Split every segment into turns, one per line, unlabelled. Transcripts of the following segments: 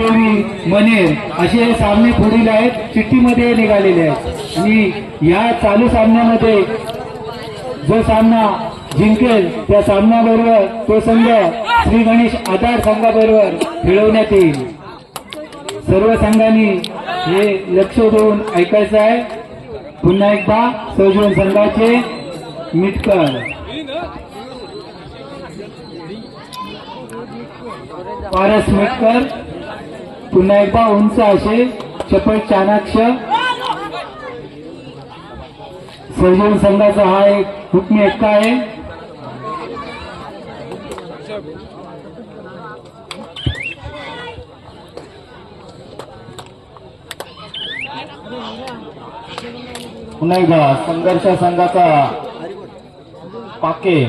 वाघदेवी मनेर असे सामने पुढील आहेत चिठ्ठीमध्ये निघालेले आहेत. आणि या चालू सामन्यामध्ये जो सामना जिंकेल त्या सामन्याबरोबर तो संघ श्री गणेश आधार संघाबरोबर खेळवण्यात येईल. सर्व संघांनी हे लक्ष देऊन ऐकायचं आहे. पुन्हा एकदा संजीवन संघाचे मिटकर. पारस मिटकर. पुन्हा एकदा उंच असे चपळ चाणाक्ष. संजीवन संघाचा हा एक हुकमी एकटा आहे. पुन्हा एकदा संघर्ष संघाचा पाके.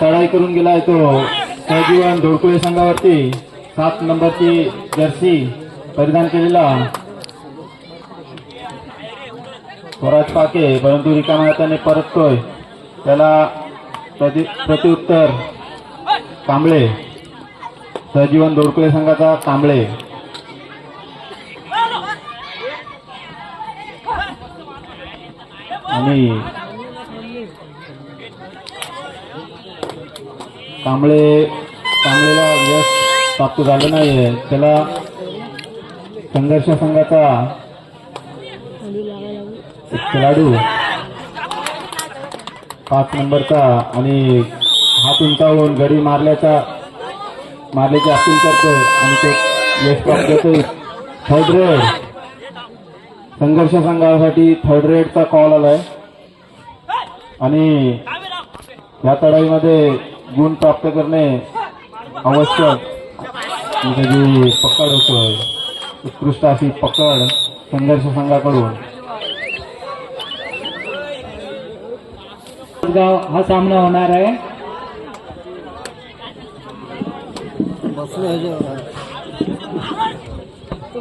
तळाई करून गेलाय तो. सहजीवन धोडकुळे संघावरती सात नंबरची जर्सी परिधान केलेला स्वराज पाके परंतु रिकामा हाताने परततोय. त्याला प्रति प्रत्युत्तर कांबळे सहजीवन धोडकुळे संघाचा कांबळे. आणि कांबळे कांबळेला यश प्राप्त झालं नाहीये. त्याला संघर्ष संघाचा एक खेळाडू पाच नंबरचा आणि हात उंचावून गडी मारल्याचा मारल्याची अपील करतो आणि ते यश प्राप्त होतोय थर्ड रेड. संघर्ष संघासाठी थर्ड रेडचा कॉल आलाय. आणि या तडाईमध्ये गुण प्राप्त करणे आवश्यक. त्याची पकड होतोय उत्कृष्ट अशी पकड संघर्ष संघाकडून. हा सामना होणार आहे.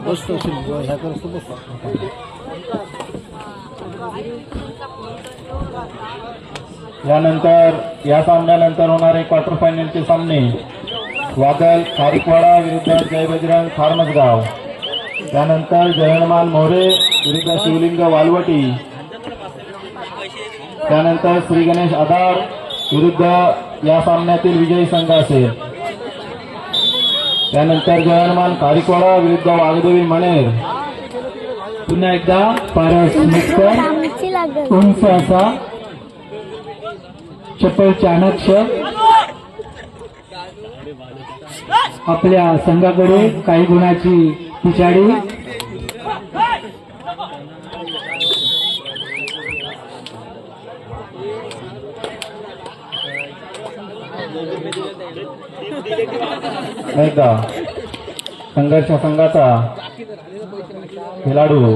बसतो ह्या करतो बसतो
यानंतर या सामन्यानंतर होणारे क्वार्टर फायनलचे सामने. वादल खारिकवाडा विरुद्ध जय बजरंग फार्मसगाव. त्यानंतर जयहनुमान मोरे विरुद्ध शिवलिंग वालवटी. त्यानंतर श्री गणेश आधार विरुद्ध या सामन्यातील विजयी संघ असेल त्यानंतर जयहनुमान खारिकवाडा विरुद्ध वाघदेवी मणेर पुन्हा एकदा पारस
लागल.
उंच असा चपळ चाणक्य आपल्या संघाकडे काही गुणाची पिछाडी संघर्ष संघाचा खेळाडू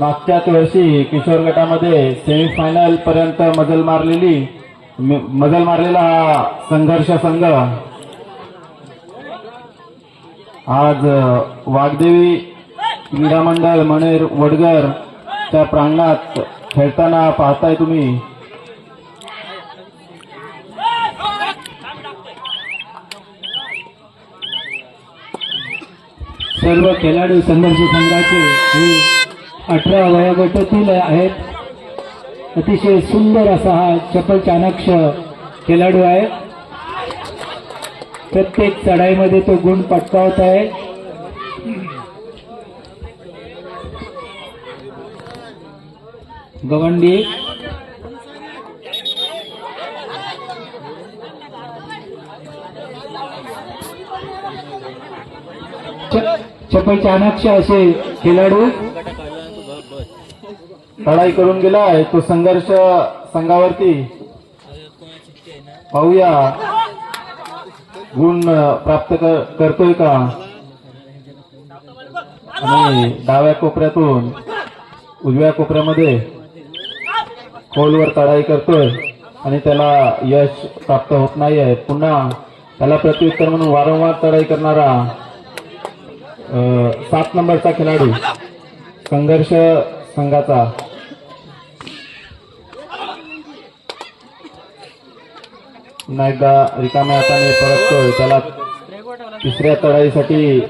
मागच्याच वर्षी किशोर गटामध्ये सेमीफायनल पर्यंत मजल मारलेली मजल मारलेला हा संघर्ष संघ. आज वाघदेवी क्रीडा मंडळ मणेर वडगर त्या प्रांगणात खेळताना पाहताय तुम्ही. सर्व खेळाडू संघर्ष संघाचे हे अठरा वयोगटातील आहेत. अतिशय सुंदर असा हा चपल चाणक्ष खेळाडू आहे. प्रत्येक चढाईमध्ये तो गुण पटकावत आहे. गवंडी. चपल चाणक्य असे खेळाडू. लढाई करून गेलाय तो संघर्ष संघावरती पाहूया. गुण प्राप्त कर- करतोय का? आणि डाव्या कोपऱ्यातून उजव्या कोपऱ्यामध्ये खोलवर चढाई करतोय आणि त्याला यश प्राप्त होत नाहीये पुन्हा त्याला प्रत्युत्तर म्हणून वारंवार चढाई करणारा सात नंबरचा खेळाडू संघर्ष संघाचा. पुन्हा एकदा रिकाम्या हाताने परततोय त्याला तिसऱ्या चढाईसाठी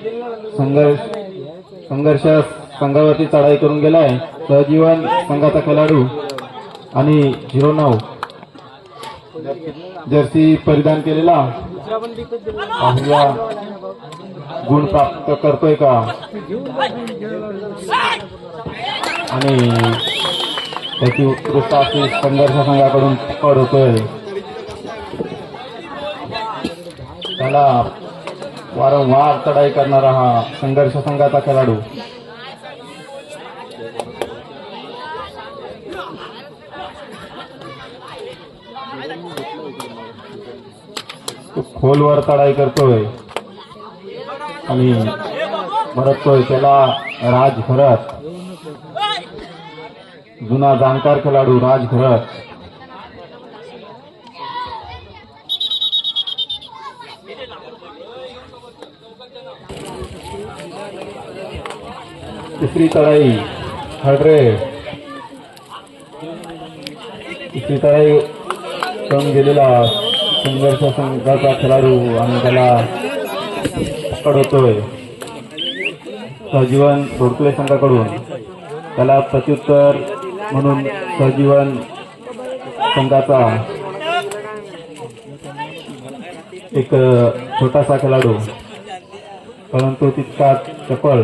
संघर्ष संघर्ष संघावरती चढाई करून गेलाय. सहजीवन संघाचा खेळाडू आणि झिरो नऊ. जर्सी परिधान केलेला पाहूया गुण प्राप्त करतोय का? आणि त्याची उत्कृष्ट अशी संघर्ष संघाकडून पकड होतोय. त्याला वारंवार चढाई करणारा हा संघर्ष संघाचा खेळाडू. खोलवर चढाई करतोय. आणि भरतोय त्याला राज भरत जुना जाणकार खेळाडू राज भरत तिसरी चढाई हडरे तिसरी चढाई करून गेलेला संघर्ष संघाचा खेळाडू आणि त्याला पकड होतोय सहजीवन घोडकुळे संघाकडून. त्याला प्रत्युत्तर म्हणून सहजीवन संघाचा एक छोटासा खेळाडू. परंतु तितका चपळ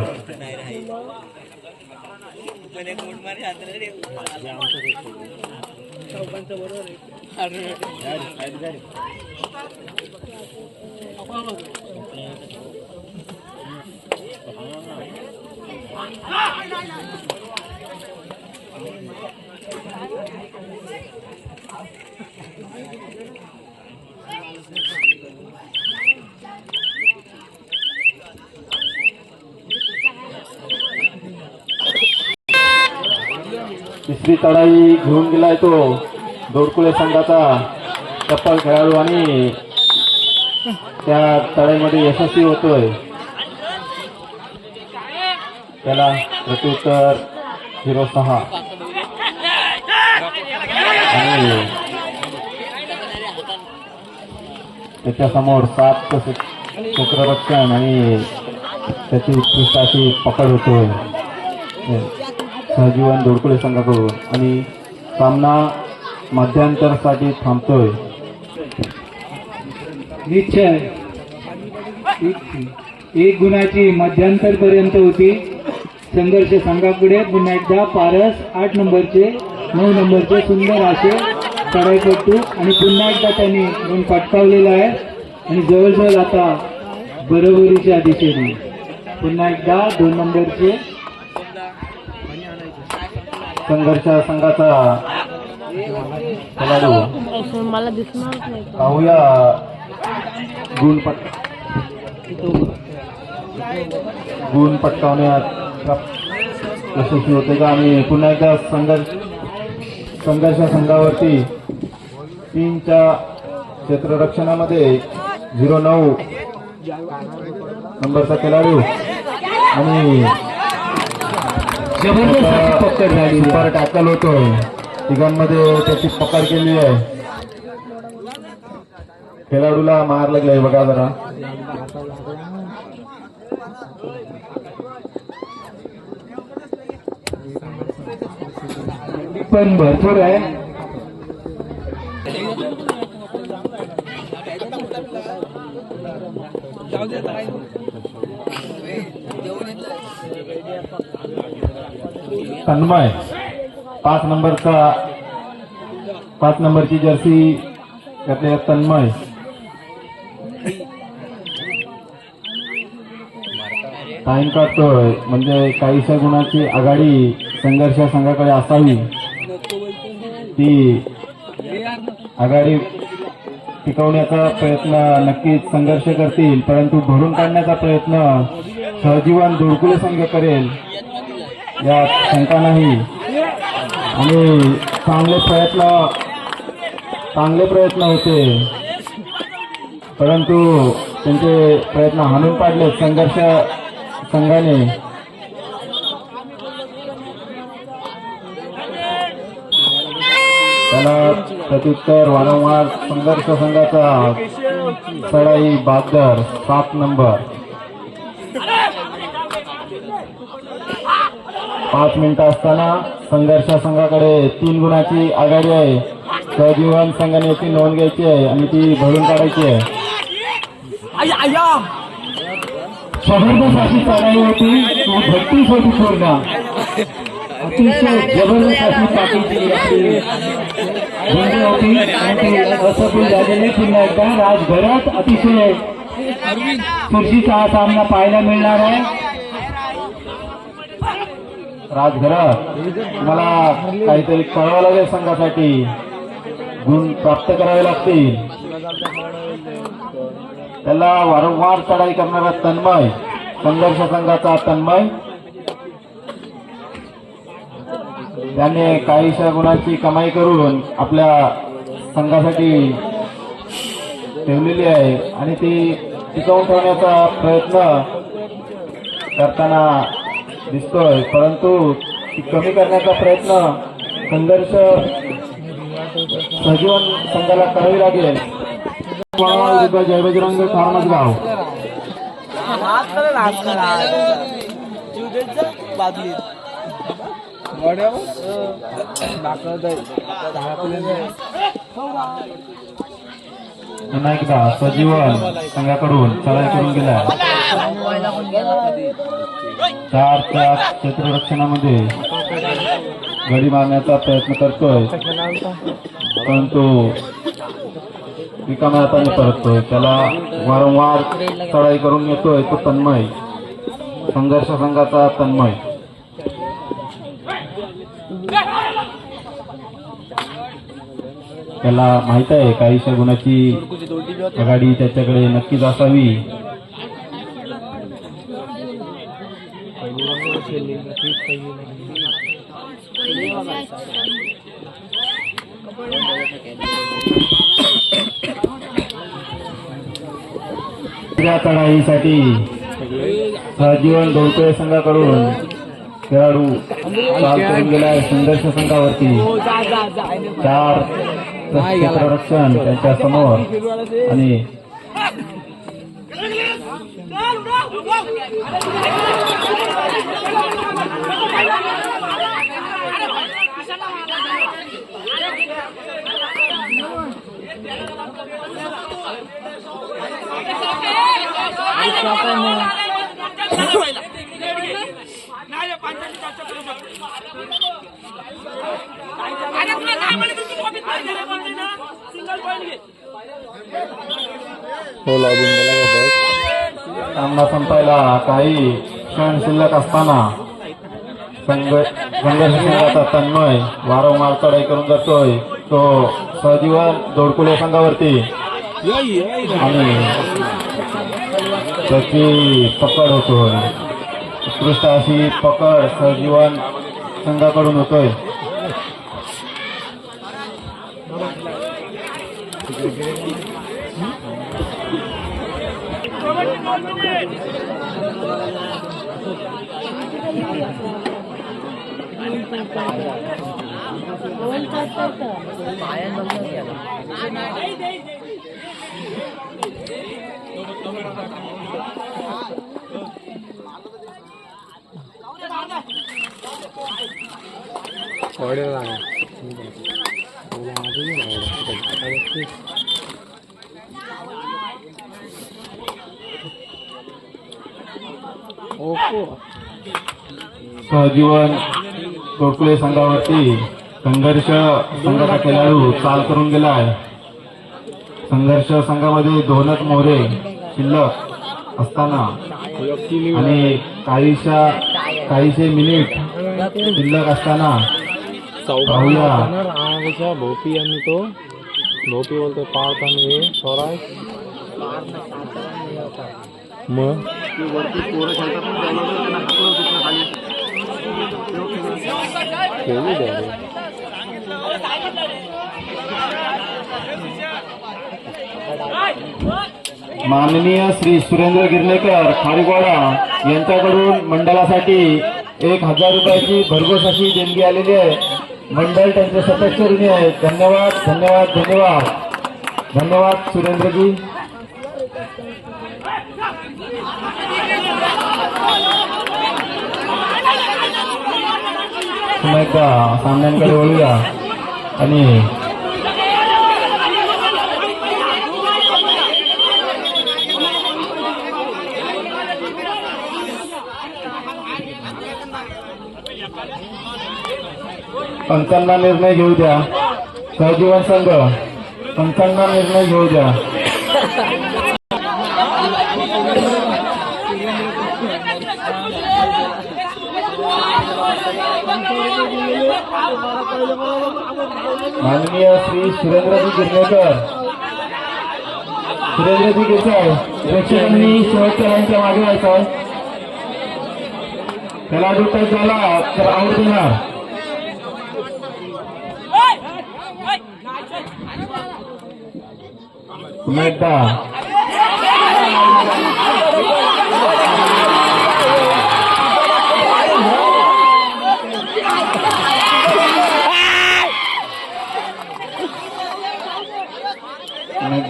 तिसरी चढाई घेऊन गेलाय तो दोडकुळे संघाचा चप्पल खेळाडू आणि त्या चढाईमध्ये यशस्वी होतोय. त्याला प्रत्युत्तर झिरो सहा. आणि त्याच्यासमोर सात क्षेत्ररक्षण आणि त्याची उत्कृष्ट अशी पकड होतोय. सहजीवन दोडकुळे संघाकडून. आणि सामना मध्यांतरसाठी थांबतोय.
निश्चय. एक- एक गुणाची मध्यांतर पर्यंत होती. संघर्ष संघापुढे पुन्हा एकदा पारस आठ नंबरचे नऊ नंबरचे सुंदर असे चढाईपट्टू आणि पुन्हा एकदा त्यांनी गुण पटकावलेला आहे. आणि जवळजवळ आता बरोबरीच्या दिशेने. पुन्हा एकदा दोन नंबरचे.
संघर्ष संघाचा खेळाडू
मला दिसणारच नाही
पाहूया गुण पट गुण पटकावण्यात यशस्वी होते का? आणि पुन्हा एकदा संघर्ष संघर्ष संघावरती तीनच्या क्षेत्ररक्षणामध्ये झिरो नऊ. नंबरचा खेळाडू. आणि
जबरदस्त पकड झाली
टॅकल होतोय. तिघांमध्ये त्याची पकड केली आहे. खेळाडूला मार लागलाय बघा जरा.
पण भरपूर आहे.
तन्मय. पाच नंबरचा पाच नंबरची जर्सी घातली तन्मय. टाइम काढतोय म्हणजे काहीशा गुणाची आघाडी संघर्ष संघाकडे असावी. ती आघाडी टिकवण्याचा प्रयत्न नक्कीच संघर्ष करतील परंतु भरून काढण्याचा प्रयत्न सहजीवन दुर्कुले संघ करेल. या शंका नाही. आणि चांगले प्रयत्न चांगले प्रयत्न होते. परंतु त्यांचे प्रयत्न हाणून पाडले संघर्ष संघाने. त्याला प्रत्युत्तर वारंवार संघर्ष संघाचा सडाई बागदर सात नंबर. पाच मिनिटं असताना संघर्ष संघाकडे तीन गुणाची आघाडी आहे. सहजीवन संघाने ती नोंद घ्यायची आहे आणि ती भरून काढायची आहे.
जबरदस्त अशी चढाई होती. भट्टीच होती पूर्ण अतिशय जबरदस्त अशी झुंज होती. आणि ती असफल झालेली पुन्हा एकदा. राजघरात अतिशय चुरशीचा हा सामना पाहायला मिळणार आहे.
राजघरात मला काहीतरी कळवावं लागेल संघासाठी. गुण प्राप्त करावे लागतील. त्याला वारंवार चढाई करणारा तन्मय संघर्ष संघाचा तन्मय. त्याने काहीशा गुणाची कमाई करून आपल्या संघासाठी ठेवलेली आहे. आणि ती टिकवून ठेवण्याचा प्रयत्न करताना दिसतोय परंतु कमी करण्याचा प्रयत्न संघर्ष सजीवन संघाला करावी लागेल. जय बजरंग कारमजगाव पुन्हा एकदा सजीवन संघाकडून चढाई करून गेला चारच्या क्षेत्ररक्षणामध्ये गडी मारण्याचा प्रयत्न करतोय. परंतु रिकाम्या हाताने परततोय. त्याला वारंवार चढाई करून येतोय तो तन्मय. संघर्ष संघाचा तन्मय. त्याला माहीत आहे काहीशा गुणाची आघाडी त्याच्याकडे नक्कीच असावी. चढाईसाठी सहजीवन डोलतोय संघाकडून खेळाडू गेला करून संघर्ष संघावरती. चार रक्षण त्यांच्या समोर आणि Ayo, panjang di kaca तो त्यांच्या सामना संपायला काही क्षण शिल्लक असताना संघ संघर्ष संघाचा तन्मय वारंवार चढाई करून जातोय. तो सहजीवन दोडकुले संघावरती. आणि त्याची पकड होतोय. उत्कृष्ट अशी पकड सहजीवन संघाकडून होतोय. सहजीवन गोकुळे संघावरती संघर्ष संघाचा खेळाडू चाल करून गेला आहे संघर्ष संघामध्ये दोनच मोहरे शिल्लक असताना आणि काहीशा काहीशे मिनिट शिल्लक असताना पाहूया.
भोपी आणि तो भोपी बोलतो पार्थ आणि हे स्वराज मग द्या.
माननीय श्री सुरेंद्र गिरलेकर खारीगोडा यांच्याकडून मंडळासाठी एक हजार रुपयाची भरघोस अशी देणगी आलेली आहे. मंडळ त्यांचे सदस्य ऋणी आहेत. धन्यवाद धन्यवाद धन्यवाद. धन्यवाद सुरेंद्रजी पुन्हा एकदा सामन्यांकडे वळूया. आणि पंचांना निर्णय घेऊ द्या. सहजीवन संघ पंचांना निर्णय घेऊ द्या. माननीय श्री सुरेंद्रजी गिरणेकर सुरेंद्रजी गिरकर प्रेक्षकांनी शेवटच्या मागे व्हायचं त्याला जो झाला तर आऊट देणार पुन्हा एकदा.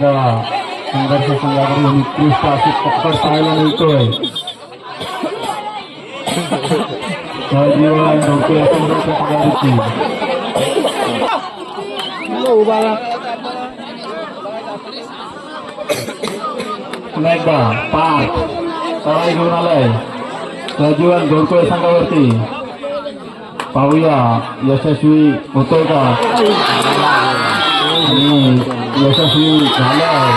पुन्हा एकदा संघर्ष संघाकडून उत्कृष्ट अशी पकड पाहायला मिळतोय सहजीवन डोके संघर्ष पकडायची पुन्हा एकदा पाच तराई घेऊन आलाय सहजीवन दोरकोळे संघावरती पाहूया यशस्वी होतोय का आणि यशस्वी झालाय